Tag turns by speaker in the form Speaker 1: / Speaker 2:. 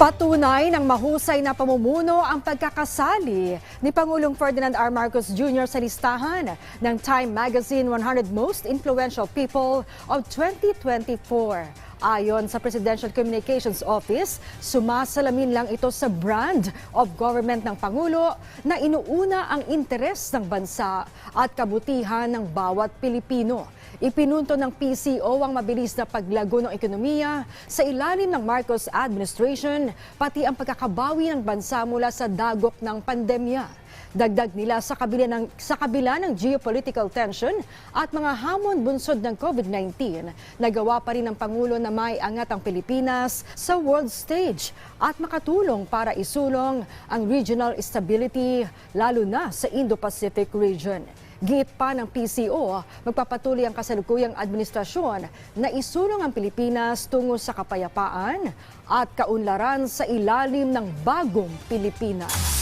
Speaker 1: Patunay ng mahusay na pamumuno ang pagkakasali ni Pangulong Ferdinand R. Marcos Jr. sa listahan ng Time Magazine 100 Most Influential People of 2024. Ayon sa Presidential Communications Office, sumasalamin lang ito sa brand of government ng Pangulo na inuuna ang interes ng bansa at kabutihan ng bawat Pilipino. Ipinunto ng PCO ang mabilis na paglago ng ekonomiya sa ilalim ng Marcos administration, pati ang pagkakabawi ng bansa mula sa dagok ng pandemya. Dagdag nila sa kabila ng, sa kabila ng geopolitical tension at mga hamon bunsod ng COVID-19, nagawa pa rin ng Pangulo na may angat ang Pilipinas sa world stage at makatulong para isulong ang regional stability lalo na sa Indo-Pacific region. Giit pa ng PCO, magpapatuloy ang kasalukuyang administrasyon na isulong ang Pilipinas tungo sa kapayapaan at kaunlaran sa ilalim ng bagong Pilipinas.